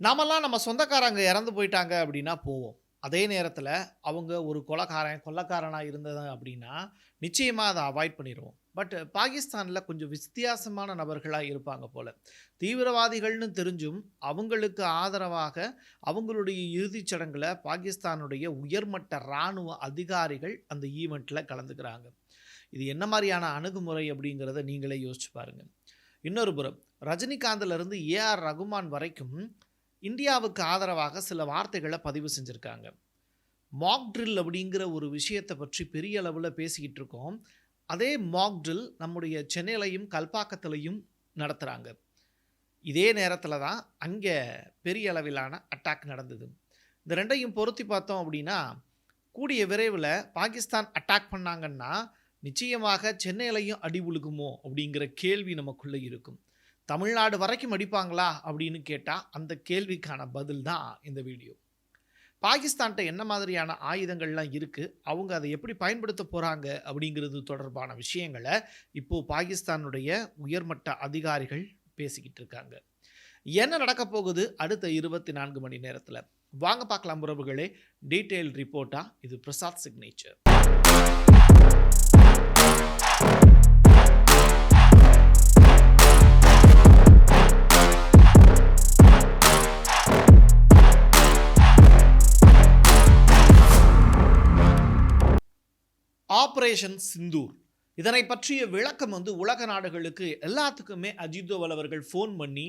நாமெல்லாம் நம்ம சொந்தக்காரங்க இறந்து போயிட்டாங்க அப்படின்னா போவோம். அதே நேரத்தில் அவங்க ஒரு கொலக்காரன் கொள்ளக்காரனாக இருந்தது அப்படின்னா, நிச்சயமாக அதை அவாய்ட் பண்ணிடுவோம் பட் பாகிஸ்தானில் கொஞ்சம் வித்தியாசமான நபர்களாக இருப்பாங்க போல் தீவிரவாதிகள்னு தெரிஞ்சும், அவங்களுக்கு ஆதரவாக அவங்களுடைய இறுதிச் சடங்குல பாகிஸ்தானுடைய உயர்மட்ட ராணுவ அதிகாரிகள் அந்த ஈவெண்ட்டில் கலந்துக்கிறாங்க. இது என்ன மாதிரியான அணுகுமுறை அப்படிங்கிறத நீங்களே யோசிச்சு பாருங்க. இன்னொரு புறம் ரஜினிகாந்திலிருந்து ஏ.ஆர். ரகுமான் வரைக்கும் இந்தியாவுக்கு ஆதரவாக சில வார்த்தைகளை பதிவு செஞ்சுருக்காங்க மாக் ட்ரில் அப்படிங்கிற ஒரு விஷயத்தை பற்றி பெரிய அளவில் பேசிக்கிட்டு இருக்கோம். அதே மாக் ட்ரில் நம்முடைய சென்னையிலையும் கல்பாக்கத்திலையும் நடத்துகிறாங்க இதே நேரத்தில் தான் அங்கே பெரிய அளவிலான அட்டாக் நடந்தது. இந்த ரெண்டையும் பொருத்தி பார்த்தோம் அப்படின்னா, கூடிய விரைவில் பாகிஸ்தான் அட்டாக் பண்ணாங்கன்னா, நிச்சயமாக சென்னையிலையும் அடி உழுகுமோ அப்படிங்கிற கேள்வி நமக்குள்ளே இருக்கும். தமிழ்நாடு வரைக்கும் அடிப்பாங்களா அப்படின்னு கேட்டால் அந்த கேள்விக்கான பதில் தான் இந்த வீடியோ. பாகிஸ்தான்கிட்ட என்ன மாதிரியான ஆயுதங்கள்லாம் இருக்குது அவங்க அதை எப்படி பயன்படுத்த போகிறாங்க அப்படிங்கிறது தொடர்பான விஷயங்கள இப்போது பாகிஸ்தானுடைய உயர்மட்ட அதிகாரிகள் பேசிக்கிட்டு இருக்காங்க. என்ன நடக்கப் போகுது அடுத்த 24 மணி நேரத்தில் வாங்க பார்க்கலாம் உறவுகளே. டீட்டெயில் ரிப்போர்ட்டாக இது பிரசாத் சிக்னேச்சர். ஆப்ரேஷன் சிந்தூர். இதனை பற்றிய விளக்கம் வந்து உலக நாடுகளுக்கு எல்லாத்துக்குமே அஜித் தோவல் அவர்கள் ஃபோன் பண்ணி,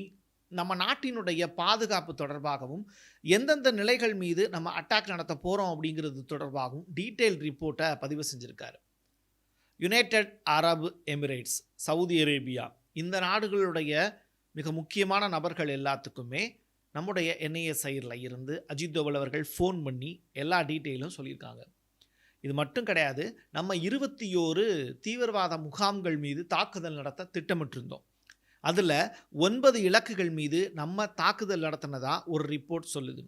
நம்ம நாட்டினுடைய பாதுகாப்பு தொடர்பாகவும், எந்தெந்த நிலைகள் மீது நம்ம அட்டாக் நடத்த போகிறோம் அப்படிங்கிறது தொடர்பாகவும் டீட்டெயில் ரிப்போர்ட்டை பதிவு செஞ்சுருக்காரு யுனைடெட் அரபு எமிரேட்ஸ், சவுதி அரேபியா இந்த நாடுகளுடைய மிக முக்கியமான நபர்கள் எல்லாத்துக்குமே நம்முடைய என்ஐஎஸ்ஐயில் இருந்து அஜித் தோவல் அவர்கள் ஃபோன் பண்ணி எல்லா டீட்டெயிலும் சொல்லியிருக்காங்க. இது மட்டும் கிடையாது. நம்ம 21 தீவிரவாத முகாம்கள் மீது தாக்குதல் நடத்த திட்டமிட்டிருந்தோம். அதில் ஒன்பது இலக்குகள் மீது நம்ம தாக்குதல் நடத்தினதா ஒரு ரிப்போர்ட் சொல்லுது.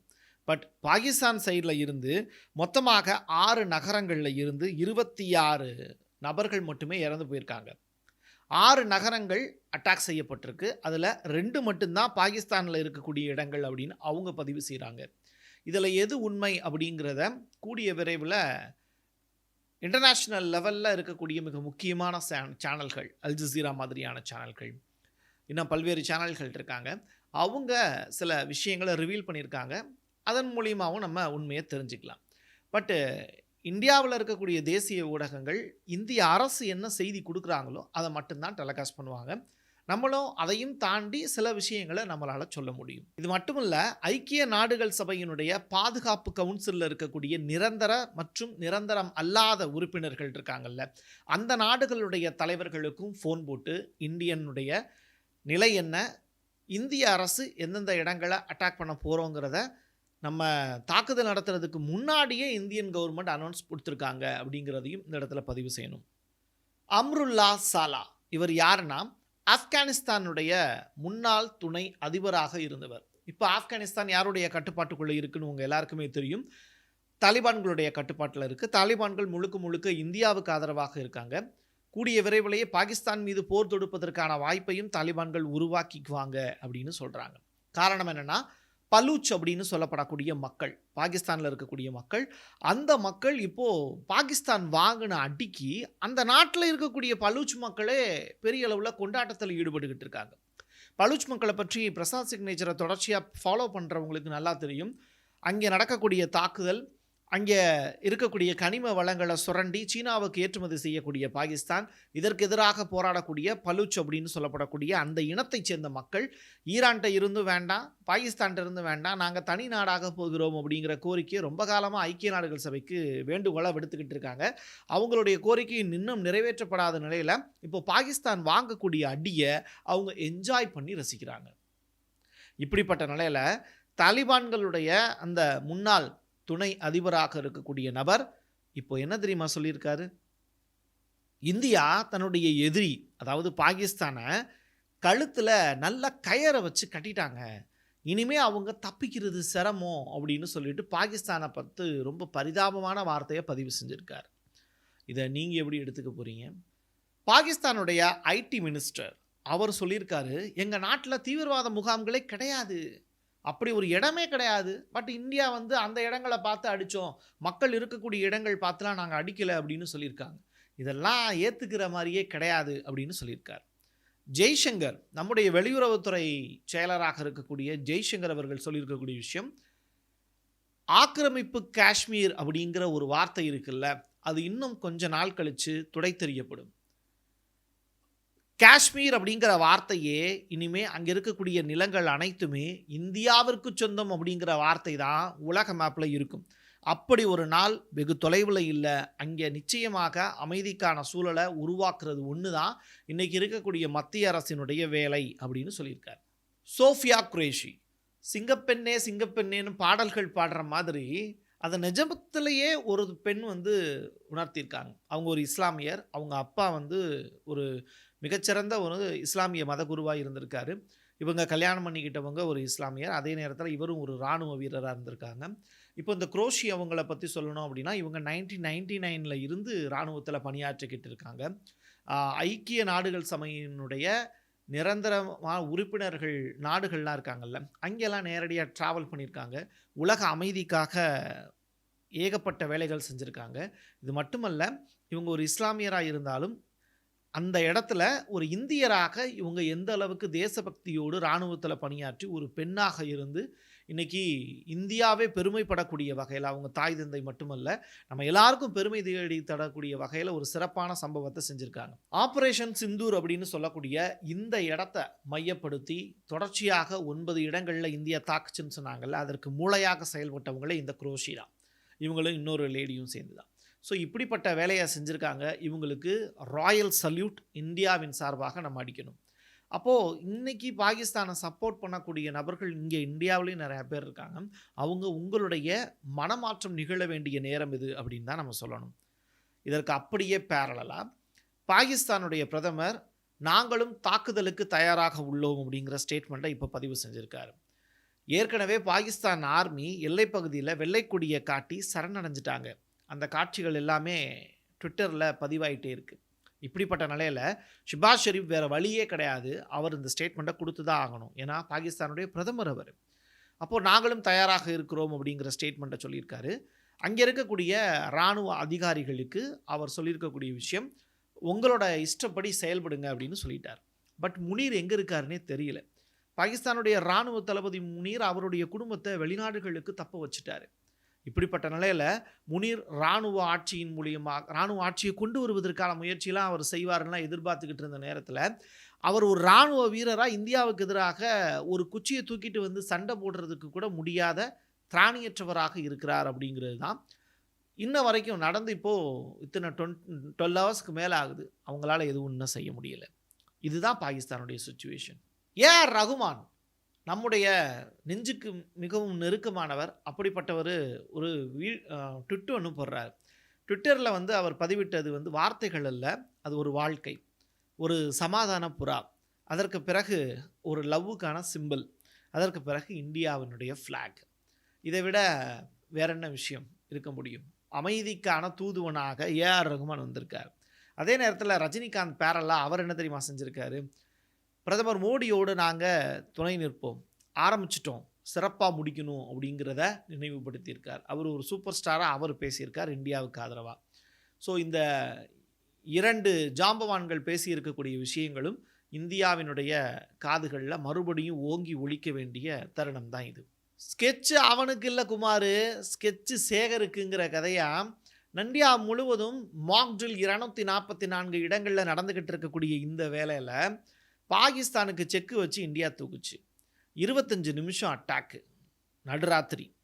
பட் பாகிஸ்தான் சைடில் இருந்து மொத்தமாக ஆறு நகரங்களில் இருந்து 26 நபர்கள் மட்டுமே இறந்து போயிருக்காங்க. ஆறு நகரங்கள் அட்டாக் செய்யப்பட்டிருக்கு. அதில் ரெண்டு மட்டும்தான் பாகிஸ்தானில் இருக்கக்கூடிய இடங்கள் அப்படின்னு அவங்க பதிவு செய்கிறாங்க இதில் எது உண்மை அப்படிங்கிறத கூடிய விரைவில் இன்டர்நேஷ்னல் லெவலில் இருக்கக்கூடிய மிக முக்கியமான சே சேனல்கள், அல் ஜசீரா மாதிரியான சேனல்கள், இன்னும் பல்வேறு சேனல்கள் இருக்காங்க. அவங்க சில விஷயங்களை ரிவீல் பண்ணியிருக்காங்க. அதன் மூலியமாகவும் நம்ம உண்மையை தெரிஞ்சுக்கலாம். பட்டு இந்தியாவில் இருக்கக்கூடிய தேசிய ஊடகங்கள், இந்திய அரசு என்ன செய்தி கொடுக்குறாங்களோ அதை மட்டும்தான் டெலகாஸ்ட் பண்ணுவாங்க. நம்மளும் அதையும் தாண்டி சில விஷயங்களை நம்மளால் சொல்ல முடியும். இது மட்டுமல்ல, ஐக்கிய நாடுகள் சபையினுடைய பாதுகாப்பு கவுன்சிலில் இருக்கக்கூடிய நிரந்தர மற்றும் நிரந்தரம் அல்லாத உறுப்பினர்கள் இருக்காங்கல்ல, அந்த நாடுகளுடைய தலைவர்களுக்கும் ஃபோன் போட்டு இந்தியனுடைய நிலை என்ன? இந்திய அரசு எந்தெந்த இடங்களை அட்டாக் பண்ண போகிறோங்கிறத நம்ம தாக்குதல் நடத்துறதுக்கு முன்னாடியே இந்தியன் கவர்மெண்ட் அனௌன்ஸ் கொடுத்துருக்காங்க அப்படிங்கிறதையும் இந்த இடத்துல பதிவு செய்யணும். அம்ருல்லா சாலா இவர் யாருன்னா, ஆப்கானிஸ்தானுடைய முன்னாள் துணை அதிபராக இருந்தவர். இப்போ ஆப்கானிஸ்தான் யாருடைய கட்டுப்பாட்டுக்குள்ளே இருக்குன்னு உங்கள் எல்லாருக்குமே தெரியும். தாலிபான்களுடைய கட்டுப்பாட்டில் இருக்குது தாலிபான்கள் முழுக்க முழுக்க இந்தியாவுக்கு ஆதரவாக இருக்காங்க. கூடிய விரைவிலேயே பாகிஸ்தான் மீது போர் தொடுப்பதற்கான வாய்ப்பையும் தாலிபான்கள் உருவாக்கிக்குவாங்க அப்படின்னு சொல்கிறாங்க காரணம் என்னென்னா பலூச் அப்படின்னு சொல்லப்படக்கூடிய மக்கள், பாகிஸ்தானில் இருக்கக்கூடிய மக்கள். அந்த மக்கள் இப்போ பாகிஸ்தான் வாங்கின அடிக்கு, அந்த நாட்டில் இருக்கக்கூடிய பலூச் மக்களே பெரிய அளவில் கொண்டாட்டத்தில் ஈடுபட்டுக்கிட்டு இருக்காங்க. பலூச் மக்களை பற்றி பிரசாத் சிக்னேச்சரை தொடர்ச்சியாக ஃபாலோ பண்ணுறவங்களுக்கு நல்லா தெரியும். அங்கே நடக்கக்கூடிய தாக்குதல், அங்கே இருக்கக்கூடிய கனிம வளங்களை சுரண்டி சீனாவுக்கு ஏற்றுமதி செய்யக்கூடிய பாகிஸ்தான், இதற்கு எதிராக போராடக்கூடிய பலூச் அப்படின்னு சொல்லப்படக்கூடிய அந்த இனத்தைச் சேர்ந்த மக்கள், ஈரான்கிட்ட இருந்து வேண்டாம், பாகிஸ்தான்கிட்ட இருந்து வேண்டாம், நாங்கள் தனி நாடாக போகிறோம் அப்படிங்கிற கோரிக்கை ரொம்ப காலமாக ஐக்கிய நாடுகள் சபைக்கு வேண்டுகோளை விடுத்துக்கிட்டு இருக்காங்க. அவங்களுடைய கோரிக்கை இன்னும் நிறைவேற்றப்படாத நிலையில் இப்போ பாகிஸ்தான் வாங்கக்கூடிய அடியை அவங்க என்ஜாய் பண்ணி ரசிக்கிறாங்க. இப்படிப்பட்ட நிலையில் தாலிபான்களுடைய அந்த முன்னாள் துணை அதிபராக இருக்கக்கூடிய நபர், இப்போ என்ன தெரியுமா சொல்லியிருக்காரு? இந்தியா தன்னுடைய எதிரி, அதாவது பாகிஸ்தானை கழுத்தில் நல்ல கயரை வச்சு கட்டிட்டாங்க. இனிமே அவங்க தப்பிக்கிறது சிரமம் அப்படின்னு சொல்லிட்டு பாகிஸ்தானை பார்த்து ரொம்ப பரிதாபமான வார்த்தையை பதிவு செஞ்சுருக்கார் இதை நீங்கள் எப்படி எடுத்துக்க போகிறீங்க பாகிஸ்தானுடைய ஐடி மினிஸ்டர் அவர் சொல்லியிருக்காரு, எங்கள் நாட்டில் தீவிரவாத முகாம்களே கிடையாது. அப்படி ஒரு இடமே கிடையாது. பட் இந்தியா வந்து அந்த இடங்களை பார்த்து அடித்தோம். மக்கள் இருக்கக்கூடிய இடங்கள் பார்த்துலாம் நாங்கள் அடிக்கலை அப்படின்னு சொல்லியிருக்காங்க. இதெல்லாம் ஏற்றுக்கிற மாதிரியே கிடையாது அப்படின்னு சொல்லியிருக்கார். ஜெய்சங்கர் நம்முடைய வெளியுறவுத்துறை செயலராக இருக்கக்கூடிய ஜெய்சங்கர் அவர்கள் சொல்லியிருக்கக்கூடிய விஷயம் ஆக்கிரமிப்பு காஷ்மீர் அப்படிங்கிற ஒரு வார்த்தை இருக்குல்ல அது இன்னும் கொஞ்ச நாள் கழித்து துடைத்தெறியப்படும். காஷ்மீர் அப்படிங்கிற வார்த்தையே இனிமே அங்கே இருக்கக்கூடிய நிலங்கள் அனைத்துமே இந்தியாவிற்கு சொந்தம் அப்படிங்கிற வார்த்தை தான் உலக மேப்பில் இருக்கும். அப்படி ஒரு நாள் வெகு தொலைவில் இல்லை. அங்கே நிச்சயமாக அமைதிக்கான சூழலை உருவாக்குறது ஒன்று தான் இன்றைக்கி இருக்கக்கூடிய மத்திய அரசினுடைய வேலை அப்படின்னு சொல்லியிருக்கார். சோஃபியா குரேஷி சிங்கப்பெண்ணே சிங்கப்பெண்ணேன்னு பாடல்கள் பாடுற மாதிரி அதை நிஜமத்திலேயே ஒரு பெண் வந்து உணர்த்தியிருக்காங்க. அவங்க ஒரு இஸ்லாமியர். அவங்க அப்பா வந்து ஒரு மிகச்சிறந்த ஒரு இஸ்லாமிய மத குருவாக இருந்திருக்காரு. இவங்க கல்யாணம் பண்ணிக்கிட்டவங்க ஒரு இஸ்லாமியர். அதே நேரத்தில் இவரும் ஒரு இராணுவ வீரராக இருந்திருக்காங்க. இப்போ இந்த குரோஷி அவங்கள பற்றி சொல்லணும் அப்படின்னா இவங்க நைன்டீன் நைன்டி நைனில் இருந்து இராணுவத்தில் பணியாற்றிக்கிட்டு இருக்காங்க. ஐக்கிய நாடுகள் சபையினுடைய நிரந்தரமான உறுப்பினர்கள் நாடுகள்லாம் இருக்காங்கல்ல அங்கெல்லாம் நேரடியாக ட்ராவல் பண்ணியிருக்காங்க. உலக அமைதிக்காக ஏகப்பட்ட வேலைகள் செஞ்சுருக்காங்க. இது மட்டுமல்ல இவங்க ஒரு இஸ்லாமியராக இருந்தாலும் அந்த இடத்துல ஒரு இந்தியராக இவங்க எந்த அளவுக்கு தேசபக்தியோடு இராணுவத்தில் பணியாற்றி ஒரு பெண்ணாக இருந்து இன்றைக்கி இந்தியாவே பெருமைப்படக்கூடிய வகையில் அவங்க தாய் தந்தை மட்டுமல்ல நம்ம எல்லாருக்கும் பெருமை தேடி தரக்கூடிய வகையில் ஒரு சிறப்பான சம்பவத்தை செஞ்சுருக்காங்க. ஆப்ரேஷன் சிந்தூர் அப்படின்னு சொல்லக்கூடிய இந்த இடத்த மையப்படுத்தி தொடர்ச்சியாக ஒன்பது இடங்களில் இந்தியா தாக்குச்சுன்னு சொன்னாங்கல்ல அதற்கு மூளையாக செயல்பட்டவங்களே இந்த குரோஷி தான் இவங்களும் இன்னொரு லேடியும் சேர்ந்து தான் ஸோ இப்படிப்பட்ட வேலையை செஞ்சுருக்காங்க. இவங்களுக்கு ராயல் சல்யூட் இந்தியாவின் சார்பாக நம்ம அடிக்கணும். அப்போது இன்றைக்கி பாகிஸ்தானை சப்போர்ட் பண்ணக்கூடிய நபர்கள் இங்கே இந்தியாவிலையும் நிறையா பேர் இருக்காங்க. அவங்க உங்களுடைய மனமாற்றம் நிகழ வேண்டிய நேரம் இது அப்படின்னு தான் நம்ம சொல்லணும். இதற்கு அப்படியே பேரலாக பாகிஸ்தானுடைய பிரதமர் நாங்களும் தாக்குதலுக்கு தயாராக உள்ளோம் அப்படிங்கிற ஸ்டேட்மெண்ட்டை இப்போ பதிவு செஞ்சுருக்காரு. ஏற்கனவே பாகிஸ்தான் ஆர்மி எல்லைப்பகுதியில் வெள்ளைக்கொடியை காட்டி சரணடைஞ்சிட்டாங்க. அந்த காட்சிகள் எல்லாமே ட்விட்டரில் பதிவாயிட்டே இருக்குது இப்படிப்பட்ட நிலையில் ஷிபாஸ் ஷெரீப் வேறு வழியே கிடையாது. அவர் இந்த ஸ்டேட்மெண்ட்டை கொடுத்து தான் ஆகணும். ஏன்னா பாகிஸ்தானுடைய பிரதமர் அவர். அப்போது நாங்களும் தயாராக இருக்கிறோம் அப்படிங்கிற ஸ்டேட்மெண்ட்டை சொல்லியிருக்காரு. அங்கே இருக்கக்கூடிய இராணுவ அதிகாரிகளுக்கு அவர் சொல்லியிருக்கக்கூடிய விஷயம் உங்களோட இஷ்டப்படி செயல்படுங்க அப்படின்னு சொல்லிட்டார். பட் முனீர் எங்கே இருக்காருன்னே தெரியல. பாகிஸ்தானுடைய இராணுவ தளபதி முனீர் அவருடைய குடும்பத்தை வெளிநாடுகளுக்கு தப்ப வச்சுட்டாரு. இப்படிப்பட்ட நிலையில் முனீர் இராணுவ ஆட்சியின் மூலியமாக இராணுவ ஆட்சியை கொண்டு வருவதற்கான முயற்சியெலாம் அவர் செய்வாருன்னா எதிர்பார்த்துக்கிட்டு இருந்த நேரத்தில் அவர் ஒரு இராணுவ வீரராக இந்தியாவுக்கு எதிராக ஒரு குச்சியை தூக்கிட்டு வந்து சண்டை போடுறதுக்கு கூட முடியாத திராணியற்றவராக இருக்கிறார் அப்படிங்கிறது தான். இன்ன வரைக்கும் நடந்து இப்போது இத்தனை டொன் டுவெல் ஹவர்ஸ்க்கு மேலே ஆகுது. அவங்களால எதுவும் இன்னும் செய்ய முடியல. இதுதான் பாகிஸ்தானுடைய சுச்சுவேஷன் ஏஆர் ரகுமான் நம்முடைய நெஞ்சுக்கு மிகவும் நெருக்கமானவர் அப்படிப்பட்டவர் ஒரு வீ ட்விட்டு ஒன்று போடுறார். ட்விட்டரில் வந்து அவர் பதிவிட்டது வந்து வார்த்தைகள் அல்ல அது ஒரு வாழ்க்கை ஒரு சமாதான புறா. அதற்கு பிறகு ஒரு லவ்வுக்கான சிம்பிள் அதற்கு பிறகு இந்தியாவினுடைய ஃப்ளாக் இதை விட வேற என்ன விஷயம் இருக்க முடியும்? அமைதிக்கான தூதுவனாக ஏஆர் ரகுமான் வந்திருக்கார். அதே நேரத்தில் ரஜினிகாந்த் பேரலாக அவர் என்ன தெரியுமா செஞ்சுருக்காரு? பிரதமர் மோடியோடு நாங்கள் துணை நிற்போம். ஆரம்பிச்சிட்டோம். சிறப்பாக முடிக்கணும் அப்படிங்கிறத நினைவுபடுத்தியிருக்கார். அவர் ஒரு சூப்பர் ஸ்டாராக அவர் பேசியிருக்கார். இந்தியாவுக்கு ஆதரவாக ஸோ இந்த இரண்டு ஜாம்பவான்கள் பேசியிருக்கக்கூடிய விஷயங்களும் இந்தியாவினுடைய காதுகளில் மறுபடியும் ஓங்கி ஒழிக்க வேண்டிய தருணம் தான் இது. ஸ்கெட்சு அவனுக்கு இல்லை குமார். ஸ்கெட்சு சேகருக்குங்கிற கதையாக நண்டியா முழுவதும் மாக்டில் இருநூத்தி நாற்பத்தி நான்கு இடங்களில் நடந்துக்கிட்டு இருக்கக்கூடிய இந்த வேலையில் பாகிஸ்தானுக்கு செக்கு வச்சு இந்தியா தூக்குச்சு. இருபத்தஞ்சு நிமிஷம் அட்டாக்கு நடுராத்திரி.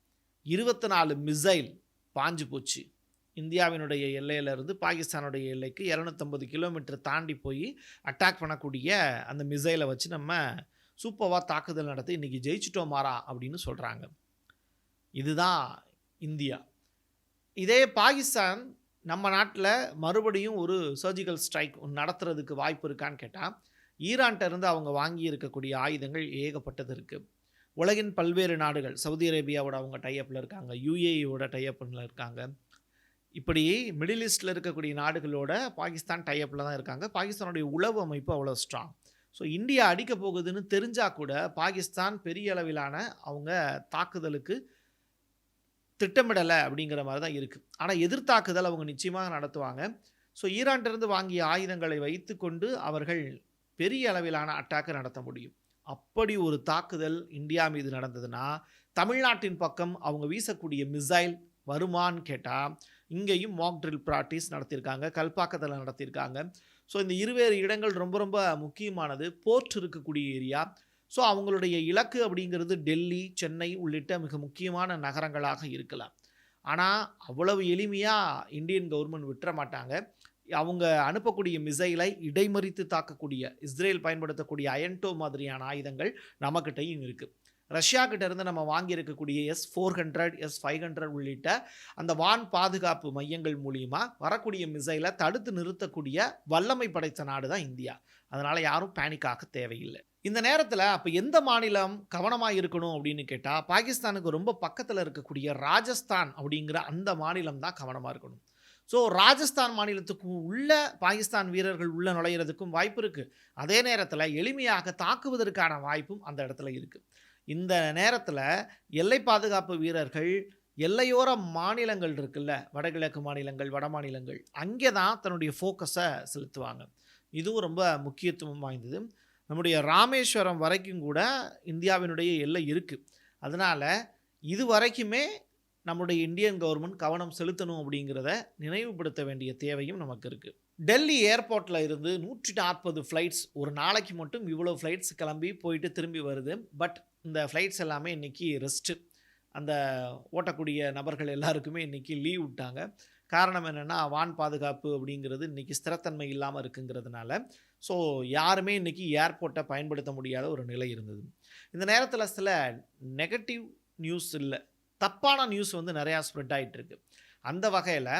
இருபத்தி நாலு மிசைல் பாஞ்சு போச்சு. இந்தியாவினுடைய எல்லையிலேருந்து பாகிஸ்தானுடைய எல்லைக்கு இரநூத்தம்பது கிலோமீட்டர் தாண்டி போய் அட்டாக் பண்ணக்கூடிய அந்த மிசைலை வச்சு நம்ம சூப்பராக தாக்குதல் நடத்தி இன்றைக்கி ஜெயிச்சிட்டோம் மாறா அப்படின்னு சொல்கிறாங்க இதுதான் இந்தியா. இதே பாகிஸ்தான் நம்ம நாட்டில் மறுபடியும் ஒரு சர்ஜிக்கல் ஸ்ட்ரைக் நடத்துறதுக்கு வாய்ப்பு இருக்கான்னு கேட்டால் ஈரான்ட்ட இருந்து அவங்க வாங்கி இருக்கக்கூடிய ஆயுதங்கள் ஏகப்பட்டது இருக்குது உலகின் பல்வேறு நாடுகள் சவுதி அரேபியாவோட அவங்க டைஅப்பில் இருக்காங்க யூஏஇயோட டைஅப்பில் இருக்காங்க. இப்படி மிடில் ஈஸ்டில் இருக்கக்கூடிய நாடுகளோட பாகிஸ்தான் டைஅப்பில் தான் இருக்காங்க. பாகிஸ்தானுடைய உளவு அமைப்பு அவ்வளோ ஸ்ட்ராங் ஸோ இந்தியா அடிக்க போகுதுன்னு தெரிஞ்சால் கூட பாகிஸ்தான் பெரிய அளவிலான அவங்க தாக்குதலுக்கு திட்டமிடலை அப்படிங்கிற மாதிரி தான் இருக்குது ஆனால் எதிர்த்தாக்குதல் அவங்க நிச்சயமாக நடத்துவாங்க. ஸோ ஈரான்டிருந்து வாங்கிய ஆயுதங்களை வைத்துக்கொண்டு அவர்கள் பெரிய அளவிலான அட்டாக்கை நடத்த முடியும். அப்படி ஒரு தாக்குதல் இந்தியா மீது நடந்ததுன்னா தமிழ்நாட்டின் பக்கம் அவங்க வீசக்கூடிய மிசைல் வருமான்னு கேட்டால் இங்கேயும் மாக் ட்ரில் ப்ராக்டிஸ் நடத்தியிருக்காங்க கல்பாக்கத்தில் நடத்தியிருக்காங்க ஸோ இந்த இருவேறு இடங்கள் ரொம்ப ரொம்ப முக்கியமானது. போர்ட் இருக்கக்கூடிய ஏரியா. ஸோ அவங்களுடைய இலக்கு அப்படிங்கிறது டெல்லி சென்னை உள்ளிட்ட மிக முக்கியமான நகரங்களாக இருக்கலாம். ஆனால் அவ்வளவு எளிமையாக இந்தியன் கவர்மெண்ட் விட்டுற மாட்டாங்க. அவங்க அனுப்பக்கூடிய மிசைலை இடைமறித்து தாக்கக்கூடிய இஸ்ரேல் பயன்படுத்தக்கூடிய அயன்டோ மாதிரியான ஆயுதங்கள் நம்மக்கிட்டையும் இருக்குது ரஷ்யா இருந்து நம்ம வாங்கியிருக்கக்கூடிய S four hundred S five hundred உள்ளிட்ட அந்த வான் பாதுகாப்பு மையங்கள் மூலியமாக வரக்கூடிய மிசைலை தடுத்து நிறுத்தக்கூடிய வல்லமை படைத்த நாடு தான் இந்தியா. அதனால் யாரும் பேனிக்காக தேவையில்லை. இந்த நேரத்தில் அப்போ எந்த மாநிலம் கவனமாக இருக்கணும் அப்படின்னு கேட்டால் பாகிஸ்தானுக்கு ரொம்ப பக்கத்தில் இருக்கக்கூடிய ராஜஸ்தான் அப்படிங்கிற அந்த மாநிலம் தான் கவனமாக இருக்கணும். ஸோ ராஜஸ்தான் மாநிலத்துக்கு உள்ள பாகிஸ்தான் வீரர்கள் உள்ள நுழையிறதுக்கும் வாய்ப்பு இருக்குது அதே நேரத்தில் எளிமையாக தாக்குவதற்கான வாய்ப்பும் அந்த இடத்துல இருக்குது இந்த நேரத்தில் எல்லை பாதுகாப்பு வீரர்கள் எல்லையோர மாநிலங்கள் இருக்குல்ல வடகிழக்கு மாநிலங்கள் வட மாநிலங்கள் அங்கே தான் தன்னுடைய ஃபோக்கஸை செலுத்துவாங்க. இதுவும் ரொம்ப முக்கியத்துவம் வாய்ந்தது. நம்முடைய ராமேஸ்வரம் வரைக்கும் கூட இந்தியாவினுடைய எல்லை இருக்குது அதனால் இது வரைக்குமே நம்முடைய இந்தியன் கவர்மெண்ட் கவனம் செலுத்தணும் அப்படிங்கிறத நினைவுபடுத்த வேண்டிய தேவையும் நமக்கு இருக்குது டெல்லி ஏர்போர்ட்டில் இருந்து நூற்றி நாற்பது ஃப்ளைட்ஸ் ஒரு நாளைக்கு மட்டும் இவ்வளோ ஃப்ளைட்ஸ் கிளம்பி போயிட்டு திரும்பி வருது. பட் இந்த ஃப்ளைட்ஸ் எல்லாமே இன்றைக்கி ரெஸ்ட்டு அந்த ஓட்டக்கூடிய நபர்கள் எல்லாருக்குமே இன்றைக்கி லீவ் விட்டாங்க. காரணம் என்னென்னா வான் பாதுகாப்பு அப்படிங்கிறது இன்றைக்கி ஸ்திரத்தன்மை இல்லாமல் இருக்குங்கிறதுனால. ஸோ யாருமே இன்றைக்கி ஏர்போர்ட்டை பயன்படுத்த முடியாத ஒரு நிலை இருந்தது. இந்த நேரத்தில் சில நெகட்டிவ் நியூஸ் இல்லை. தப்பான நியூஸ் வந்து நிறையா ஸ்ப்ரெட் ஆகிட்டு இருக்கு அந்த வகையில்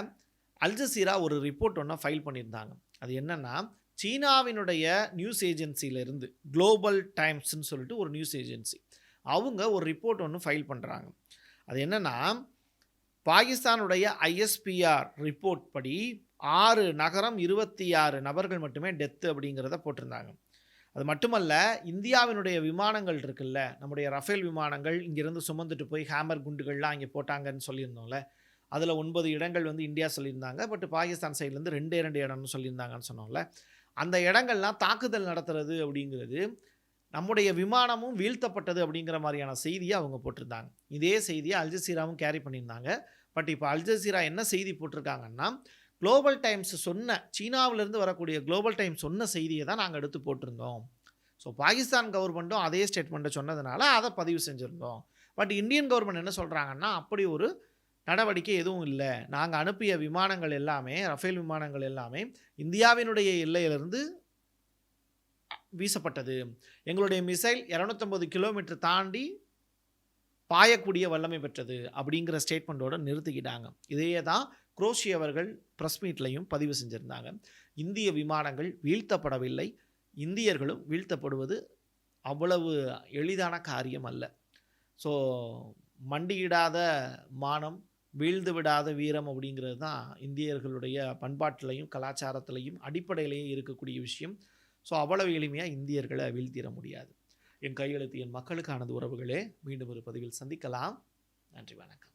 அல்ஜசீரா ஒரு ரிப்போர்ட் ஒன்று ஃபைல் பண்ணியிருந்தாங்க. அது என்னென்னா சீனாவினுடைய நியூஸ் ஏஜென்சியிலேருந்து குளோபல் டைம்ஸ்னு சொல்லிட்டு ஒரு நியூஸ் ஏஜென்சி அவங்க ஒரு ரிப்போர்ட் ஒன்று ஃபைல் பண்ணுறாங்க அது என்னென்னா பாகிஸ்தானுடைய ஐஎஸ்பிஆர் ரிப்போர்ட் படி ஆறு நகரம் இருபத்தி ஆறு நபர்கள் மட்டுமே டெத்து அப்படிங்கிறத போட்டிருந்தாங்க. அது மட்டுமல்ல இந்தியாவினுடைய விமானங்கள் இருக்குல்ல நம்முடைய ரஃபேல் விமானங்கள் இங்கேருந்து சுமந்துட்டு போய் ஹேமர் குண்டுகள்லாம் இங்கே போட்டாங்கன்னு சொல்லியிருந்தோம்ல அதில் ஒன்பது இடங்கள் வந்து இந்தியா சொல்லியிருந்தாங்க பட் பாகிஸ்தான் சைட்லேருந்து ரெண்டே ரெண்டு இடம்னு சொல்லியிருந்தாங்கன்னு சொன்னோம்ல அந்த இடங்கள்லாம் தாக்குதல் நடத்துறது அப்படிங்கிறது நம்முடைய விமானமும் வீழ்த்தப்பட்டது அப்படிங்கிற மாதிரியான செய்தியை அவங்க போட்டிருந்தாங்க. இதே செய்தியை அல்ஜசீராவும் கேரி பண்ணியிருந்தாங்க. பட் இப்போ அல்ஜசீரா என்ன செய்தி போட்டிருக்காங்கன்னா குளோபல் டைம்ஸ் சொன்ன சீனாவிலேருந்து வரக்கூடிய குளோபல் டைம்ஸ் சொன்ன செய்தியை தான் நாங்கள் எடுத்து போட்டிருந்தோம். ஸோ பாகிஸ்தான் கவர்மெண்ட்டும் அதே ஸ்டேட்மெண்ட்டை சொன்னதுனால அதை பதிவு செஞ்சுருந்தோம். பட் இந்தியன் கவர்மெண்ட் என்ன சொல்கிறாங்கன்னா அப்படி ஒரு நடவடிக்கை எதுவும் இல்லை. நாங்கள் அனுப்பிய விமானங்கள் எல்லாமே ரஃபேல் விமானங்கள் எல்லாமே இந்தியாவினுடைய எல்லையிலிருந்து வீசப்பட்டது. எங்களுடைய மிசைல் இரநூத்தம்பது கிலோமீட்டர் தாண்டி பாயக்கூடிய வல்லமை பெற்றது அப்படிங்கிற ஸ்டேட்மெண்ட்டோடு நிறுத்திக்கிட்டாங்க. இதையே தான் குரோஷி அவர்கள் ப்ரெஸ் மீட்லையும் பதிவு செஞ்சுருந்தாங்க. இந்திய விமானங்கள் வீழ்த்தப்படவில்லை. இந்தியர்களும் வீழ்த்தப்படுவது அவ்வளவு எளிதான காரியம் அல்ல. ஸோ மண்டியிடாத மானம் வீழ்ந்து விடாத வீரம் அப்படிங்கிறது தான் இந்தியர்களுடைய பண்பாட்டிலையும் கலாச்சாரத்திலையும் அடிப்படையிலையும் இருக்கக்கூடிய விஷயம். ஸோ அவ்வளவு எளிமையாக இந்தியர்களை வீழ்த்திட முடியாது. என் கையெழுத்து என் மக்களுக்கானது உறவுகளே மீண்டும் ஒரு பதிவில் சந்திக்கலாம். நன்றி வணக்கம்.